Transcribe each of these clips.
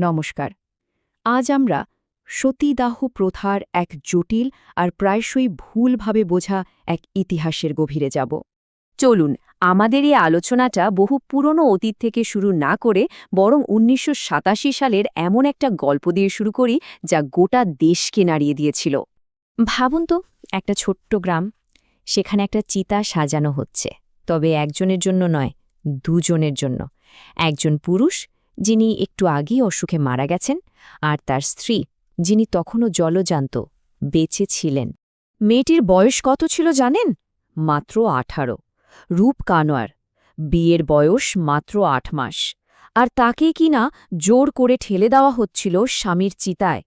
নমস্কার। আজ আমরা সতীদাহ প্রথার এক জটিল আর প্রায়শই ভুলভাবে বোঝা এক ইতিহাসের গভীরে যাব। চলুন, আমাদের এই আলোচনাটা বহু পুরনো অতীত থেকে শুরু না করে বরং উনিশশো সাতাশি সালের এমন একটা গল্প দিয়ে শুরু করি যা গোটা দেশকে নাড়িয়ে দিয়েছিল। ভাবুন তো, একটা ছোট্ট গ্রাম, সেখানে একটা চিতা সাজানো হচ্ছে। তবে একজনের জন্য নয়, দুজনের জন্য। একজন পুরুষ যিনি একটু আগেই অসুখে মারা গেছেন আর তার স্ত্রী, যিনি তখনও জলজান্ত, বেঁচে ছিলেন। মেয়েটির বয়স কত ছিল জানেন? মাত্র আঠারো। রূপ কানোয়ার। বিয়ের বয়স মাত্র আট মাস। আর তাকে কিনা জোর করে ঠেলে দেওয়া হচ্ছিল স্বামীর চিতায়।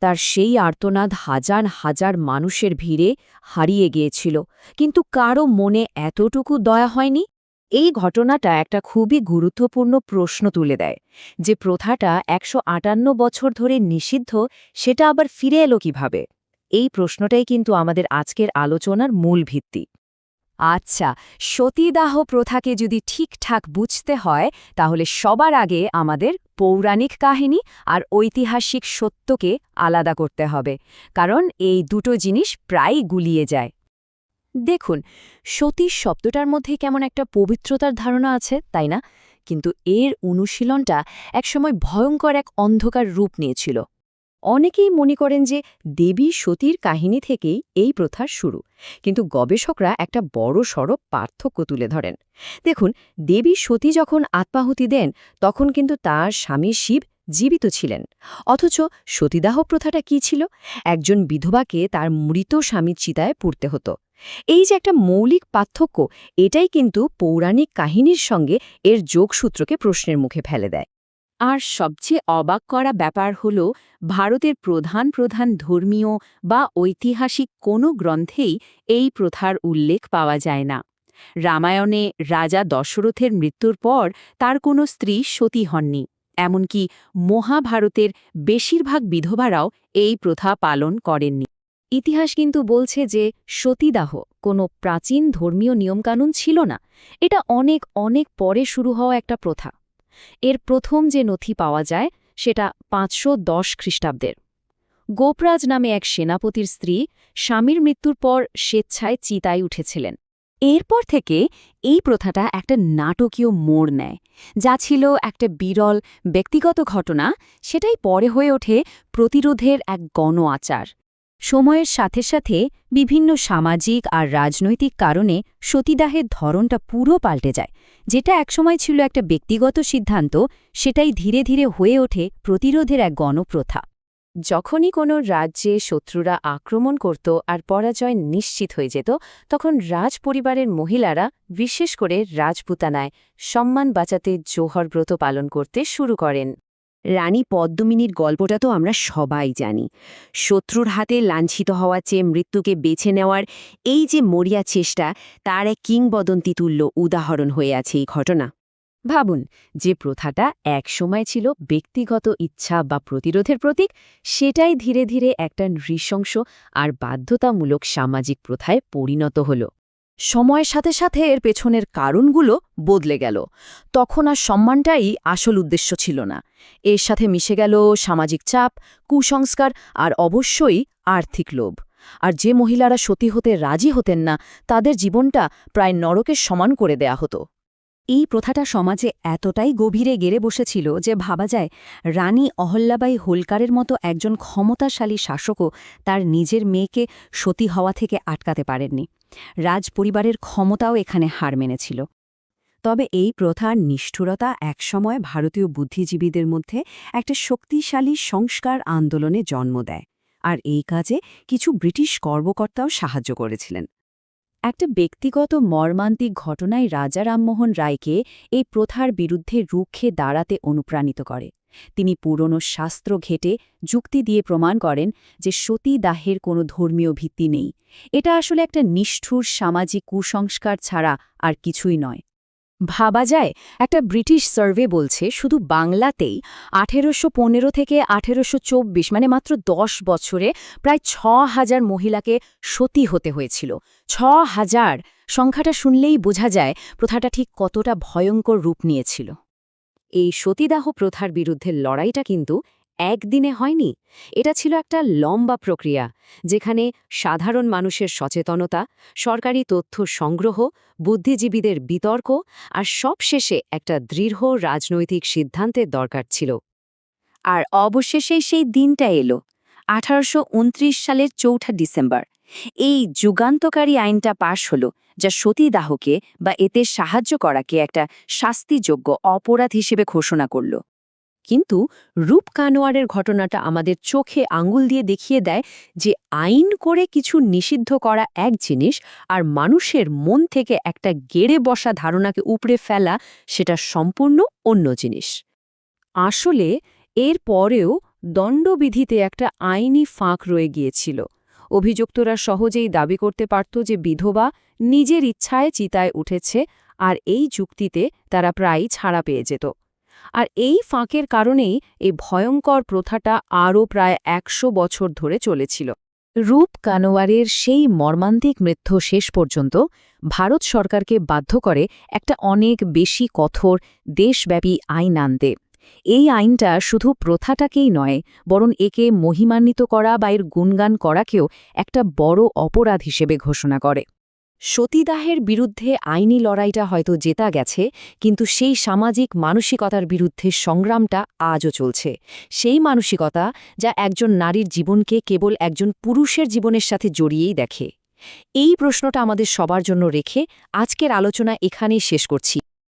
তার সেই আর্তনাদ হাজার হাজার মানুষের ভিড়ে হারিয়ে গিয়েছিল। কিন্তু কারও মনে এতটুকু দয়া হয়নি? এই ঘটনাটা একটা খুবই গুরুত্বপূর্ণ প্রশ্ন তুলে দেয় যে প্রথাটা একশো আটান্ন বছর ধরে নিষিদ্ধ, সেটা আবার ফিরে এলো কীভাবে? এই প্রশ্নটাই কিন্তু আমাদের আজকের আলোচনার মূল ভিত্তি। আচ্ছা সতীদাহ প্রথাকে যদি ঠিকঠাক বুঝতে হয়, তাহলে সবার আগে আমাদের পৌরাণিক কাহিনী আর ঐতিহাসিক সত্যকে আলাদা করতে হবে, কারণ এই দুটো জিনিস প্রায় গুলিয়ে যায়। দেখুন সতীর শব্দটার মধ্যে কেমন একটা পবিত্রতার ধারণা আছে, তাই না? কিন্তু এর অনুশীলনটা একসময় ভয়ঙ্কর এক অন্ধকার রূপ নিয়েছিল। অনেকেই মনে করেন যে দেবী সতীর কাহিনী থেকেই এই প্রথার শুরু, কিন্তু গবেষকরা একটা বড় সড় পার্থক্য তুলে ধরেন। দেখুন, দেবী সতী যখন আত্মাহুতি দেন, তখন কিন্তু তার স্বামী শিব জীবিত ছিলেন। অথচ সতীদাহ প্রথাটা কি ছিল? একজন বিধবাকে তার মৃত স্বামীর চিতায় পুড়তে হতো। এই যে একটা মৌলিক পার্থক্য, এটাই কিন্তু পৌরাণিক কাহিনীর সঙ্গে এর যোগসূত্রকে প্রশ্নের মুখে ফেলে দেয়। আর সবচেয়ে অবাক করা ব্যাপার হল, ভারতের প্রধান প্রধান ধর্মীয় বা ঐতিহাসিক কোনো গ্রন্থেই এই প্রথার উল্লেখ পাওয়া যায় না। রামায়ণে রাজা দশরথের মৃত্যুর পর তার কোনো স্ত্রী সতী হননি, এমনকি মহাভারতের বেশিরভাগ বিধবারাও এই প্রথা পালন করেননি। ইতিহাস কিন্তু বলছে যে সতীদাহ কোনো প্রাচীন ধর্মীয় নিয়মকানুন ছিল না। এটা অনেক অনেক পরে শুরু হওয়া একটা প্রথা। এর প্রথম যে নথি পাওয়া যায়, সেটা পাঁচশো দশ খ্রিস্টাব্দের। গোপরাজ নামে এক সেনাপতির স্ত্রী স্বামীর মৃত্যুর পর স্বেচ্ছায় চিতায় উঠেছিলেন। এরপর থেকে এই প্রথাটা একটা নাটকীয় মোড় নেয়, যা ছিল একটা বিরল ব্যক্তিগত ঘটনা, সেটাই পরে হয়ে ওঠে প্রতিরোধের এক গণ আচার। সময়ের সাথে সাথে বিভিন্ন সামাজিক আর রাজনৈতিক কারণে সতীদাহের ধরনটা পুরো পাল্টে যায়। যেটা একসময় ছিল একটা ব্যক্তিগত সিদ্ধান্ত, সেটাই ধীরে ধীরে হয়ে ওঠে প্রতিরোধের এক গণপ্রথা। যখনই কোনো রাজ্যে শত্রুরা আক্রমণ করত আর পরাজয় নিশ্চিত হয়ে যেত, তখন রাজ পরিবারের মহিলারা, বিশেষ করে রাজপুতানায়, সম্মান বাঁচাতে জোহর ব্রত পালন করতে শুরু করেন। রানী পদ্মমিনীর গল্পটা তো আমরা সবাই জানি। শত্রুর হাতে লাঞ্ছিত হওয়া চেয়ে মৃত্যুকে বেছে নেওয়ার এই যে মরিয়া চেষ্টা, তার এক কিংবদন্তি তুল্য উদাহরণ হয়ে আছে এই ঘটনা। ভাবুন, যে প্রথাটা একসময় ছিল ব্যক্তিগত ইচ্ছা বা প্রতিরোধের প্রতীক, সেটাই ধীরে ধীরে একটা নৃশংস আর বাধ্যতামূলক সামাজিক প্রথায় পরিণত হল। সময়ের সাথে সাথে এর পেছনের কারণগুলো বদলে গেল। তখন আর সম্মানটাই আসল উদ্দেশ্য ছিল না। এর সাথে মিশে গেল সামাজিক চাপ, কুসংস্কার আর অবশ্যই আর্থিক লোভ। আর যে মহিলারা সতী হতে রাজি হতেন না, তাদের জীবনটা প্রায় নরকের সমান করে দেয়া হতো। এই প্রথাটা সমাজে এতটাই গভীরে গেড়ে বসেছিল যে ভাবা যায়, রানী অহল্যাবাই হোলকারের মতো একজন ক্ষমতাশালী শাসকও তার নিজের মেয়েকে সতী হওয়া থেকে আটকাতে পারেননি। রাজ পরিবারের ক্ষমতাও এখানে হার মেনেছিল। তবে এই প্রথার নিষ্ঠুরতা একসময় ভারতীয় বুদ্ধিজীবীদের মধ্যে একটা শক্তিশালী সংস্কার আন্দোলনে জন্ম দেয়, আর এই কাজে কিছু ব্রিটিশ কর্মকর্তাও সাহায্য করেছিলেন। একটা ব্যক্তিগত মর্মান্তিক ঘটনায় রাজা রামমোহন রায়কে এই প্রথার বিরুদ্ধে রুখে দাঁড়াতে অনুপ্রাণিত করে। তিনি পুরনো শাস্ত্র ঘেটে যুক্তি দিয়ে প্রমাণ করেন যে সতী দাহের কোনো ধর্মীয় ভিত্তি নেই। এটা আসলে একটা নিষ্ঠুর সামাজিক কুসংস্কার ছাড়া আর কিছুই নয়। ভাবা যায়, একটা ব্রিটিশ সার্ভে বলছে, শুধু বাংলাতেই আঠেরোশো পনেরো থেকে আঠেরোশো চব্বিশ মানে মাত্র দশ বছরে প্রায় ছ হাজার মহিলাকে সতী হতে হয়েছিল। ছ হাজার সংখ্যাটা শুনলেই বোঝা যায়, প্রথাটা ঠিক কতটা ভয়ঙ্কর রূপ নিয়েছিল। এই সতীদাহ প্রথার বিরুদ্ধে লড়াইটা কিন্তু একদিনে হয়নি। এটা ছিল একটা লম্বা প্রক্রিয়া, যেখানে সাধারণ মানুষের সচেতনতা, সরকারি তথ্য সংগ্রহ, বুদ্ধিজীবীদের বিতর্ক আর সবশেষে একটা দৃঢ় রাজনৈতিক সিদ্ধান্তের দরকার ছিল। আর অবশেষে সেই দিনটা এলো, আঠারোশো উনত্রিশ সালের চৌঠা ডিসেম্বর। এই যুগান্তকারী আইনটা পাশ হলো, যা সতীদাহকে বা এতে সাহায্য করাকে একটা শাস্তিযোগ্য অপরাধ হিসেবে ঘোষণা করল। কিন্তু রূপ কানোয়ারের ঘটনাটা আমাদের চোখে আঙ্গুল দিয়ে দেখিয়ে দেয় যে আইন করে কিছু নিষিদ্ধ করা এক জিনিস আর মানুষের মন থেকে একটা গেড়ে বসা ধারণাকে উপড়ে ফেলা সেটা সম্পূর্ণ অন্য জিনিস। আসলে এর পরেও দণ্ডবিধিতে একটা আইনি ফাঁক রয়ে গিয়েছিল। অভিযুক্তরা সহজেই দাবি করতে পারত যে বিধবা নিজের ইচ্ছায় চিতায় উঠেছে আর এই যুক্তিতে তারা প্রায়ই ছাড়া পেয়ে যেত। আর এই ফাঁকের কারণেই এই ভয়ঙ্কর প্রথাটা আরও প্রায় একশো বছর ধরে চলেছিল। রূপ কানোয়ারের সেই মর্মান্তিক মৃত্যু শেষ পর্যন্ত ভারত সরকারকে বাধ্য করে একটা অনেক বেশি কঠোর, দেশব্যাপী আইন আনতে। এই আইনটা শুধু প্রথাটাকেই নয়, বরং একে মহিমান্বিত করা বা এর গুণগান করাকেও একটা বড় অপরাধ হিসেবে ঘোষণা করে। সতীদাহের বিরুদ্ধে আইনি লড়াইটা হয়তো জেতা গেছে, কিন্তু সেই সামাজিক মানসিকতার বিরুদ্ধে সংগ্রামটা আজও চলছে। সেই মানসিকতা যা একজন নারীর জীবনকে কেবল একজন পুরুষের জীবনের সাথে জড়িয়েই দেখে। এই প্রশ্নটা আমাদের সবার জন্য রেখে আজকের আলোচনা এখানেই শেষ করছি।